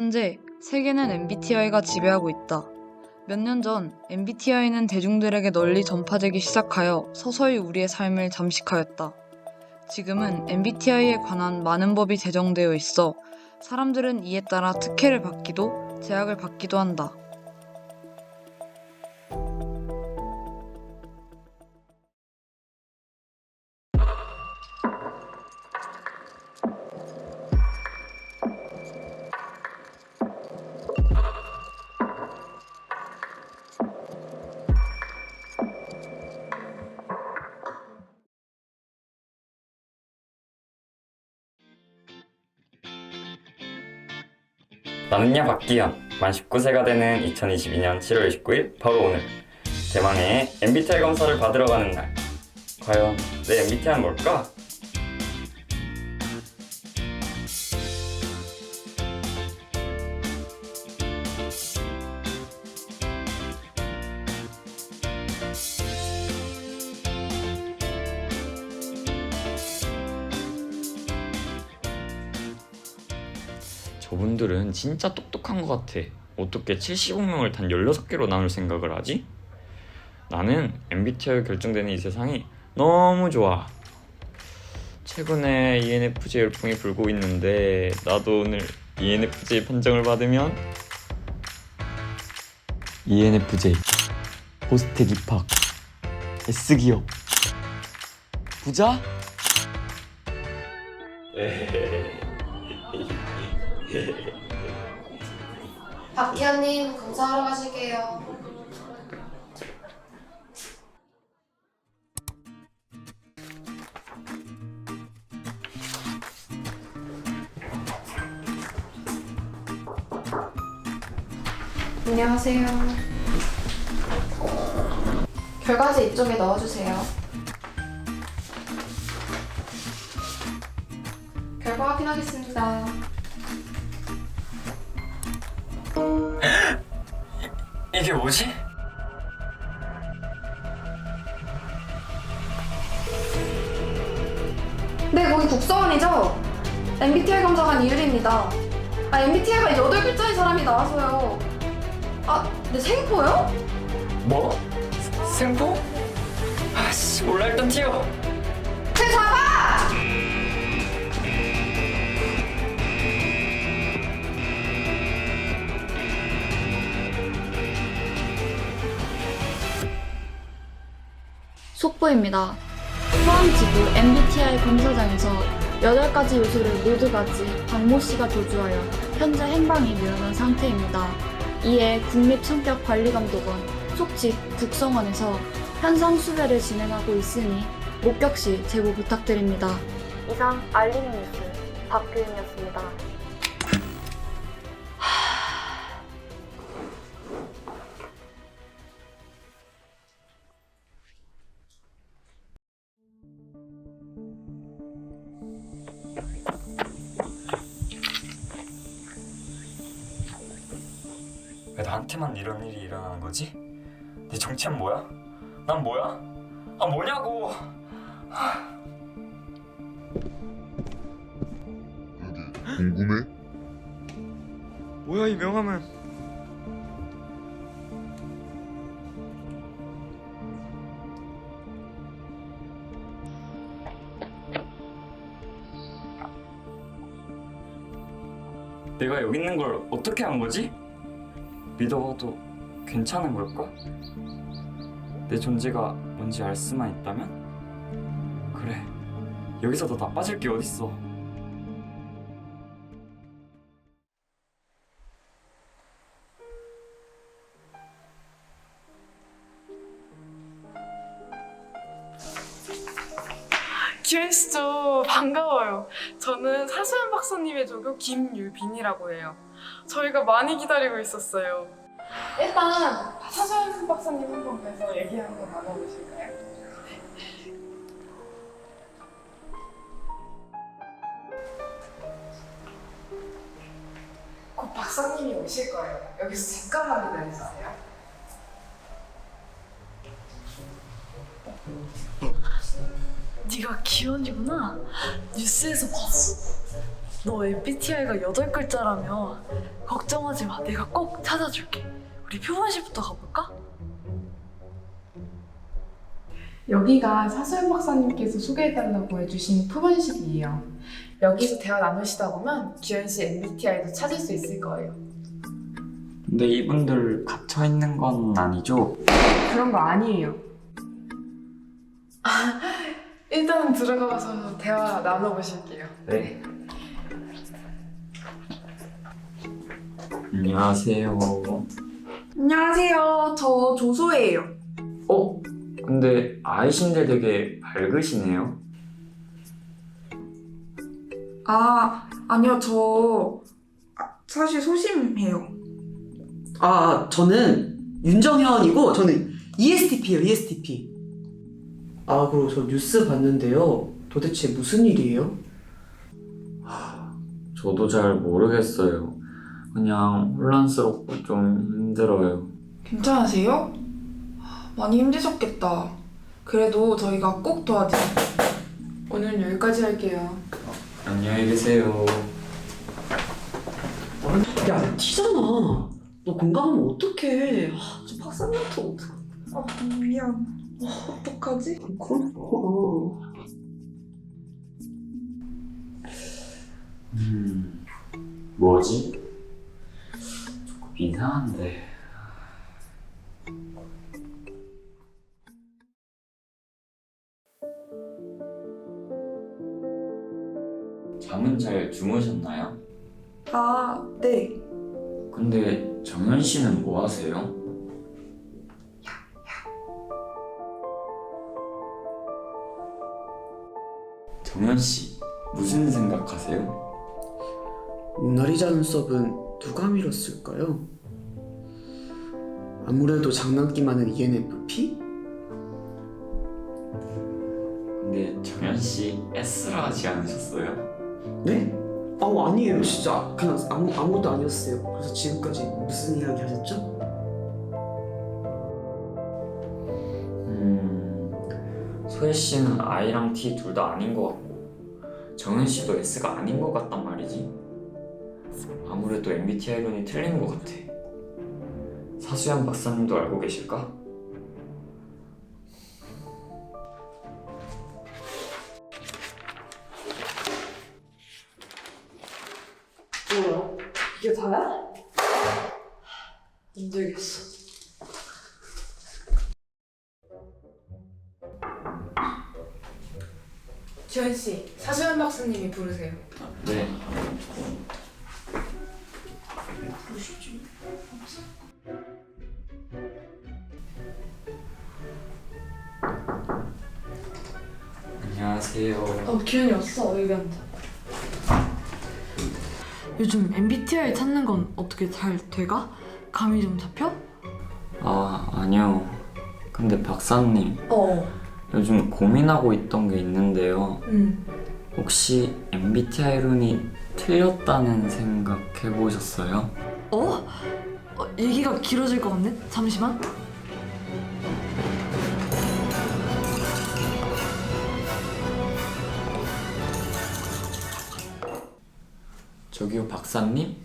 현재 세계는 MBTI가 지배하고 있다. 몇 년 전 MBTI는 대중들에게 널리 전파되기 시작하여 서서히 우리의 삶을 잠식하였다. 지금은 MBTI에 관한 많은 법이 제정되어 있어 사람들은 이에 따라 특혜를 받기도 제약을 받기도 한다. 나는야 박기현 만 19세가 되는 2022년 7월 29일 바로 오늘 대망의 MBTI 검사를 받으러 가는 날 과연 내 MBTI는 뭘까? 저분들은 진짜 똑똑한 것 같아. 어떻게 75명을 단 16개로 나눌 생각을 하지? 나는 MBTI로 결정되는 이 세상이 너무 좋아. 최근에 ENFJ 열풍이 불고 있는데 나도 오늘 ENFJ 판정을 받으면 ENFJ 호스텍 입학 S기업 부자? 박 기현님 검사하러 가실게요. 안녕하세요. 결과지 이쪽에 넣어주세요. 결과 확인하겠습니다. 이게 뭐지? 네, 거기 국서원이죠? MBTI 검사관 이유리입니다. 아, MBTI가 8글자인 사람이 나와서요. 아, 네, 생포요? 뭐? 생포? 아씨 몰라 일단 튀어 제 잡아! 속보입니다. 포항지구 MBTI 검사장에서 8가지 요소를 모두 가지 박모 씨가 도주하여 현재 행방이 묘연한 상태입니다. 이에 국립성격관리감독원 속직 국성원에서 현상 수배를 진행하고 있으니 목격 시 제보 부탁드립니다. 이상 알리는 뉴스 박규인이었습니다. 나한테만 이런 일이 일어나는 거지? 내 정체는 뭐야? 난 뭐야? 아 뭐냐고 궁금해? 뭐야 이 명함은 내가 여기 있는 걸 어떻게 한 거지? 믿어봐도 괜찮은 걸까? 내 존재가 뭔지 알 수만 있다면? 그래 여기서 더 나빠질 게 어딨어 기현씨죠 반가워요. 저는 사소연 박사님의 조교 김유빈이라고 해요. 저희가 많이 기다리고 있었어요. 일단 사소연 박사님 한 번 뵈서 얘기 한번 나눠보실까요? 곧 박사님이 오실 거예요. 여기서 잠깐만 기다려주세요. 네가 기현이구나. 뉴스에서 봤어. 너 MBTI가 여덟 글자라며 걱정하지 마 내가 꼭 찾아줄게 우리 표본실부터 가볼까? 여기가 사소연 박사님께서 소개해달라고 해주신 푸번실이에요. 여기서 대화 나누시다 보면 규현 씨 MBTI도 찾을 수 있을 거예요. 근데 이분들 갇혀 있는 건 아니죠? 그런 거 아니에요. 일단은 들어가서 대화 나눠보실게요. 네. 안녕하세요. 안녕하세요. 저 조소예요. 어? 근데 아이신데 되게 밝으시네요. 아, 아니요. 저 아, 사실 소심해요. 아, 저는 윤정현이고 저는 ESTP예요, ESTP. 아, 그리고 저 뉴스 봤는데요. 도대체 무슨 일이에요? 저도 잘 모르겠어요. 그냥 혼란스럽고 좀 힘들어요. 괜찮으세요? 많이 힘드셨겠다. 그래도 저희가 꼭 도와드릴게요. 오늘 여기까지 할게요. 안녕히 계세요. 야, 나 티잖아. 너 공감하면 어떡해. 아, 저 박사님한테 어떡해. 아, 미안. 어떡하지? 그럼, 어. 음, 뭐지? 이상한데. 잠은 잘 주무셨나요? 아, 네. 근데 정현 씨는 뭐 하세요? 정현 씨, 무슨 생각하세요? 모나리자 눈썹은 누가 밀었을까요? 아무래도 장난기 많은 ENFP? 근데 정현 씨 S라 하지 않으셨어요? 네? 아, 아니에요. 진짜 그냥 아무, 아무것도 아니었어요. 그래서 지금까지 무슨 이야기 하셨죠? 음, 소혜 씨는 I랑 T 둘 다 아닌 것 같고 정현 씨도 S가 아닌 것 같단 말이지. 아무래도 MBTI론이 틀린 것 같아. 사수연 박사님도 알고 계실까? 뭐야? 이게 다야? 안 되겠어 규현 씨, 사소연 박사님이 부르세요. 네. 안녕하세요. 어 규현이 왔어 여기 앉아 요즘 MBTI 찾는 건 어떻게 잘 돼가? 감이 좀 잡혀? 아, 아니요. 근데 박사님, 어 요즘 고민하고 있던 게 있는데요. 응. 혹시 MBTI론이 틀렸다는 생각 해보셨어요? 어? 어? 얘기가 길어질 것 같네? 잠시만 저기요, 박사님?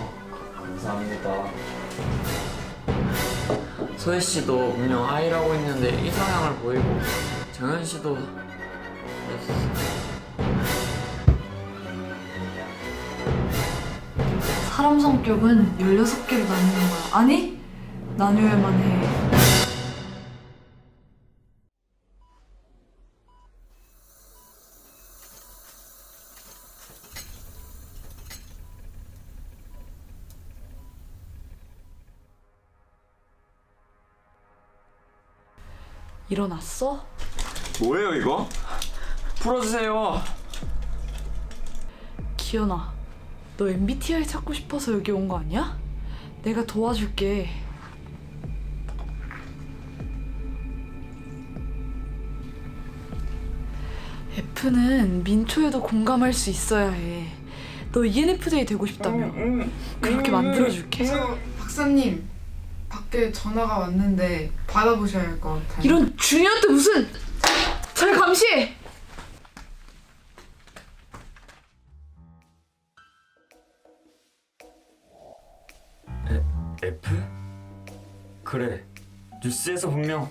어, 감사합니다. 소혜 씨도 분명 I라고 했는데 이성향을 보이고 정현 씨도 사람 성격은 16개로 나뉘는 거야 아니? 나뉘어야만 해 일어났어? 뭐예요 이거? 풀어주세요. 기현아, 너 MBTI 찾고 싶어서 여기 온 거 아니야? 내가 도와줄게. F는 민초에도 공감할 수 있어야 해. 너 ENFJ 되고 싶다며. 그렇게 만들어줄게. 박사님 밖에 전화가 왔는데 받아보셔야 할 것 같아요. 이런 중요한 때 무슨 잘 감시해. F? 그래 뉴스에서 분명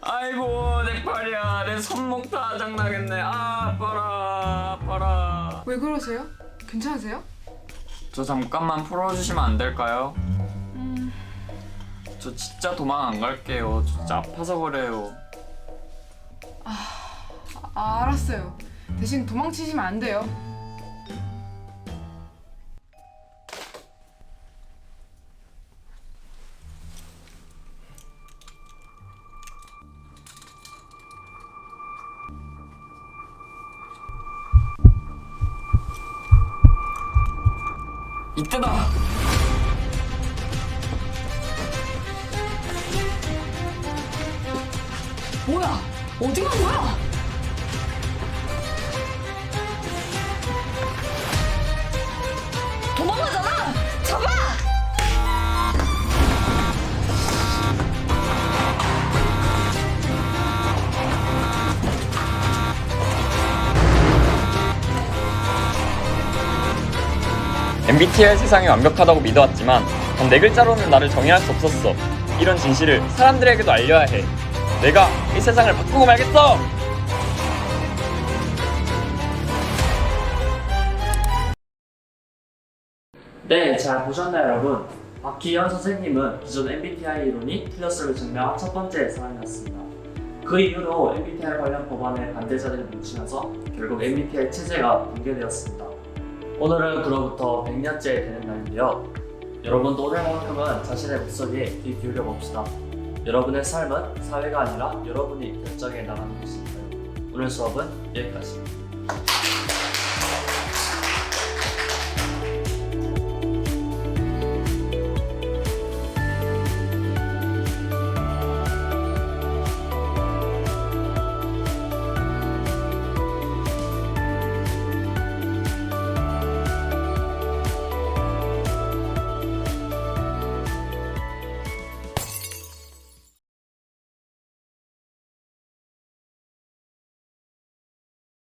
아이고 내 팔이야 내 손목 다 장나겠네 아 아파라 아파라 왜 그러세요? 괜찮으세요? 저 잠깐만 풀어주시면 안 될까요? 저 진짜 도망 안 갈게요 저 진짜 아파서 그래요 아, 알았어요. 대신 도망치시면 안 돼요. 이때다 뭐야? 어디 간 거야? MBTI 세상이 완벽하다고 믿어왔지만 단 네 글자로는 나를 정의할 수 없었어. 이런 진실을 사람들에게도 알려야 해. 내가 이 세상을 바꾸고 말겠어! 네, 잘 보셨나요, 여러분? 박기현 선생님은 기존 MBTI 이론이 틀렸음을 증명한 첫 번째 사람이었습니다. 그 이후로 MBTI 관련 법안의 반대자들이 뭉치면서 결국 MBTI 체제가 붕괴되었습니다. 오늘은 그로부터 100년째 되는 날인데요. 여러분도 오늘만큼은 자신의 목소리에 귀 기울여 봅시다. 여러분의 삶은 사회가 아니라 여러분이 결정해 나가는 것이니까요. 오늘 수업은 여기까지.